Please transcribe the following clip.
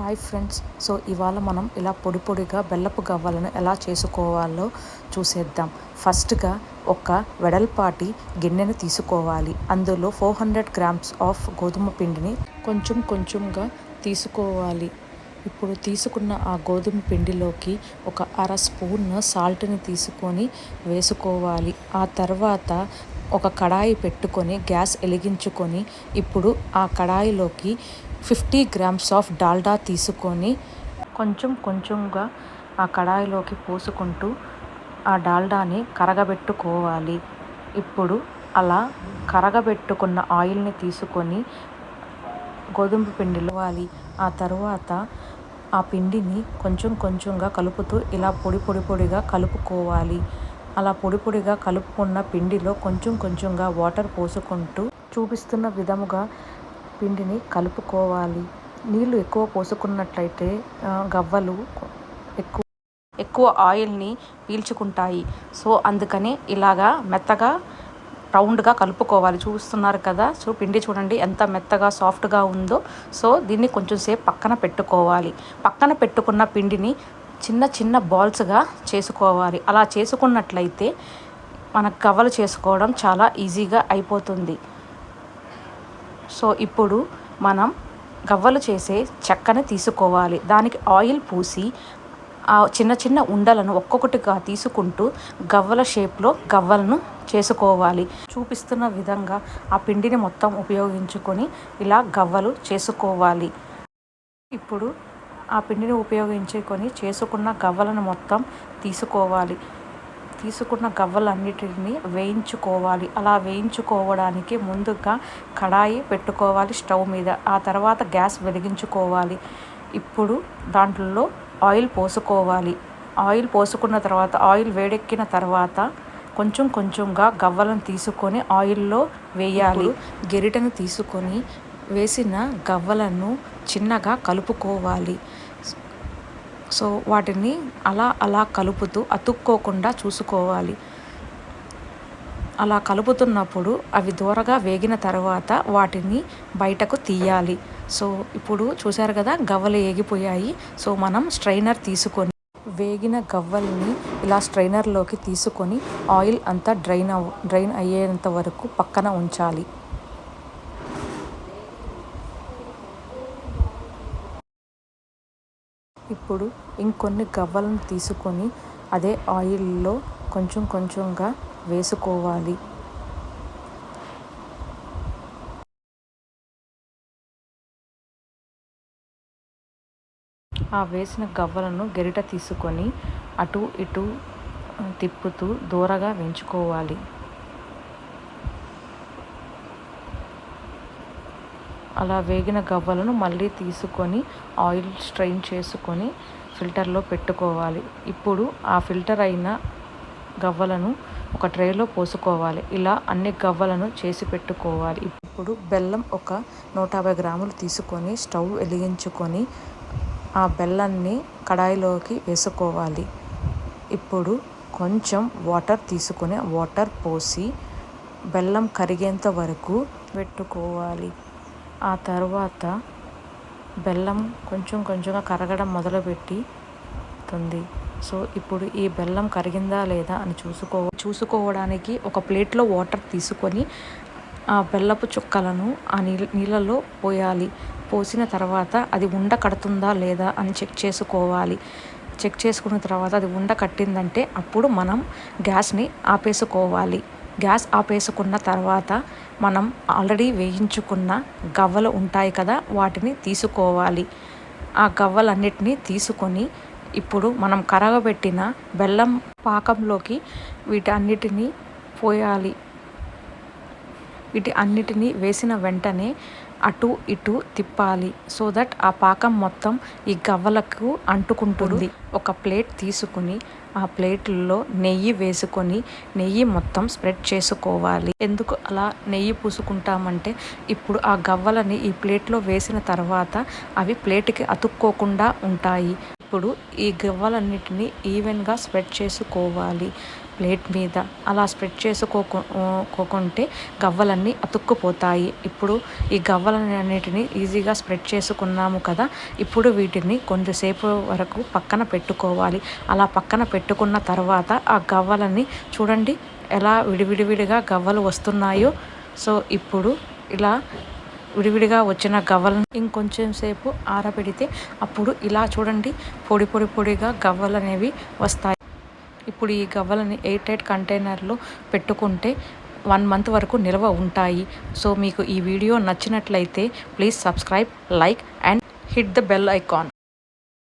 Hi friends. So ఇవాళ మనం ఇలా పొడి పొడిగా బెల్లపు గవ్వలను ఎలా చేసుకోవాలో చూసేద్దాం. ఫస్ట్గా ఒక వెడల్పాటి గిన్నెను తీసుకోవాలి. అందులో ఫోర్ హండ్రెడ్ గ్రామ్స్ ఆఫ్ గోధుమ పిండిని కొంచెం కొంచెంగా తీసుకోవాలి. ఇప్పుడు తీసుకున్న ఆ గోధుమ పిండిలోకి ఒక అర స్పూన్ సాల్ట్ని తీసుకొని వేసుకోవాలి. ఆ తర్వాత ఒక కడాయి పెట్టుకొని గ్యాస్ వెలిగించుకొని ఇప్పుడు ఆ కడాయిలోకి ఫిఫ్టీ గ్రామ్స్ ఆఫ్ డాల్డా తీసుకొని కొంచెం కొంచెంగా ఆ కడాయిలోకి పోసుకుంటూ ఆ డాల్డాని కరగబెట్టుకోవాలి. ఇప్పుడు అలా కరగబెట్టుకున్న ఆయిల్ని తీసుకొని గోధుమ పిండిలో వాలి ఆ తర్వాత ఆ పిండిని కొంచెం కొంచెంగా కలుపుతూ ఇలా పొడి పొడి పొడిగా కలుపుకోవాలి. అలా పొడి పొడిగా కలుపుకున్న పిండిలో కొంచెం కొంచెంగా వాటర్ పోసుకుంటూ చూపిస్తున్న విధముగా పిండిని కలుపుకోవాలి. నీళ్ళు ఎక్కువ పోసుకున్నట్లయితే గవ్వలు ఎక్కువ ఎక్కువ ఆయిల్ని పీల్చుకుంటాయి. సో అందుకని ఇలాగా మెత్తగా రౌండ్గా కలుపుకోవాలి. చూస్తున్నారు కదా? సో పిండి చూడండి ఎంత మెత్తగా సాఫ్ట్గా ఉందో. సో దీన్ని కొంచెం సేపు పక్కన పెట్టుకోవాలి. పక్కన పెట్టుకున్న పిండిని చిన్న చిన్న బాల్స్గా చేసుకోవాలి. అలా చేసుకున్నట్లయితే మనకు కవలు చేసుకోవడం చాలా ఈజీగా అయిపోతుంది. సో ఇప్పుడు మనం గవ్వలు చేసే చెక్కని తీసుకోవాలి. దానికి ఆయిల్ పూసి ఆ చిన్న చిన్న ఉండలను ఒక్కొక్కటిగా తీసుకుంటూ గవ్వల షేప్లో గవ్వలను చేసుకోవాలి. చూపిస్తున్న విధంగా ఆ పిండిని మొత్తం ఉపయోగించుకొని ఇలా గవ్వలు చేసుకోవాలి. ఇప్పుడు ఆ పిండిని ఉపయోగించుకొని చేసుకున్న గవ్వలను మొత్తం తీసుకోవాలి. తీసుకున్న గవ్వలన్నిటిని వేయించుకోవాలి. అలా వేయించుకోవడానికి ముందుగా కడాయి పెట్టుకోవాలి స్టవ్ మీద. ఆ తర్వాత గ్యాస్ వెలిగించుకోవాలి. ఇప్పుడు దాంట్లో ఆయిల్ పోసుకోవాలి. ఆయిల్ పోసుకున్న తర్వాత ఆయిల్ వేడెక్కిన తర్వాత కొంచెం కొంచెంగా గవ్వలను తీసుకొని ఆయిల్లో వేయాలి. గెరిటను తీసుకొని వేసిన గవ్వలను చిన్నగా కలుపుకోవాలి. సో వాటిని అలా అలా కలుపుతూ అతుక్కోకుండా చూసుకోవాలి. అలా కలుపుతున్నప్పుడు అవి దూరగా వేగిన తర్వాత వాటిని బయటకు తీయాలి. సో ఇప్పుడు చూశారు కదా గవ్వలు ఏగిపోయాయి. సో మనం స్ట్రైనర్ తీసుకొని వేగిన గవ్వల్ని ఇలా స్ట్రైనర్లోకి తీసుకొని ఆయిల్ అంతా డ్రైన్ అవ్ డ్రైన్ అయ్యేంత వరకు పక్కన ఉంచాలి. ఇప్పుడు ఇంకొన్ని గవ్వలను తీసుకొని అదే ఆయిల్లో కొంచెం కొంచెంగా వేసుకోవాలి. ఆ వేసిన గవ్వలను గరిట తీసుకొని అటు ఇటు తిప్పుతూ దూరగా వెంచుకోవాలి అలా వేగిన గవ్వలను మళ్ళీ తీసుకొని ఆయిల్ స్ట్రెయిన్ చేసుకొని ఫిల్టర్లో పెట్టుకోవాలి. ఇప్పుడు ఆ ఫిల్టర్ అయిన గవ్వలను ఒక ట్రేలో పోసుకోవాలి. ఇలా అన్ని గవ్వలను చేసి పెట్టుకోవాలి. ఇప్పుడు బెల్లం ఒక నూట యాభై గ్రాములు తీసుకొని స్టవ్ వెలిగించుకొని ఆ బెల్లాన్ని కడాయిలోకి వేసుకోవాలి. ఇప్పుడు కొంచెం వాటర్ తీసుకొని వాటర్ పోసి బెల్లం కరిగేంత వరకు పెట్టుకోవాలి. ఆ తర్వాత బెల్లం కొంచెం కొంచెంగా కరగడం మొదలుపెట్టితుంది సో ఇప్పుడు ఈ బెల్లం కరిగిందా లేదా అని చూసుకో చూసుకోవడానికి ఒక ప్లేట్లో వాటర్ తీసుకొని ఆ బెల్లపు చుక్కలను ఆ నీళ్ళ నీళ్ళలో పోయాలి. పోసిన తర్వాత అది ఉండ కడుతుందా లేదా అని చెక్ చేసుకోవాలి. చెక్ చేసుకున్న తర్వాత అది ఉండ కట్టిందంటే అప్పుడు మనం గ్యాస్ని ఆపేసుకోవాలి. గ్యాస్ ఆపేసుకున్న తర్వాత మనం ఆల్రెడీ వేయించుకున్న గవ్వలు ఉంటాయి కదా వాటిని తీసుకోవాలి. ఆ గవ్వలన్నిటినీ తీసుకొని ఇప్పుడు మనం కరగబెట్టిన బెల్లం పాకంలోకి వీటన్నిటిని పోయాలి. వీటి అన్నిటినీ వేసిన వెంటనే అటు ఇటు తిప్పాలి. సో దట్ ఆ పాకం మొత్తం ఈ గవ్వలకు అంటుకుంటుంది. ఒక ప్లేట్ తీసుకుని ఆ ప్లేట్లో నెయ్యి వేసుకొని నెయ్యి మొత్తం స్ప్రెడ్ చేసుకోవాలి. ఎందుకు అలా నెయ్యి పూసుకుంటామంటే ఇప్పుడు ఆ గవ్వలని ఈ ప్లేట్లో వేసిన తర్వాత అవి ప్లేట్కి అతుక్కోకుండా ఉంటాయి. ఇప్పుడు ఈ గవ్వలన్నిటిని ఈవెన్గా స్ప్రెడ్ చేసుకోవాలి ప్లేట్ మీద. అలా స్ప్రెడ్ చేసుకోకుంటే గవ్వలన్నీ అతుక్కుపోతాయి. ఇప్పుడు ఈ గవ్వలన్నిటిని ఈజీగా స్ప్రెడ్ చేసుకున్నాము కదా ఇప్పుడు వీటిని కొంచెంసేపు వరకు పక్కన పెట్టుకోవాలి. అలా పక్కన పెట్టుకున్న తర్వాత ఆ గవ్వలని చూడండి ఎలా విడివిడివిడిగా గవ్వలు వస్తున్నాయో. సో ఇప్పుడు ఇలా విడివిడిగా వచ్చిన గవ్వలను ఇంకొంచెం సేపు ఆరబెడితే అప్పుడు ఇలా చూడండి పొడి పొడి పొడిగా గవ్వలు అనేవి వస్తాయి. ఇప్పుడు ఈ గవ్వలని ఎయిర్ టైట్ కంటైనర్లో పెట్టుకుంటే వన్ మంత్ వరకు నిల్వ ఉంటాయి. సో మీకు ఈ వీడియో నచ్చినట్లయితే please subscribe like and hit the bell icon.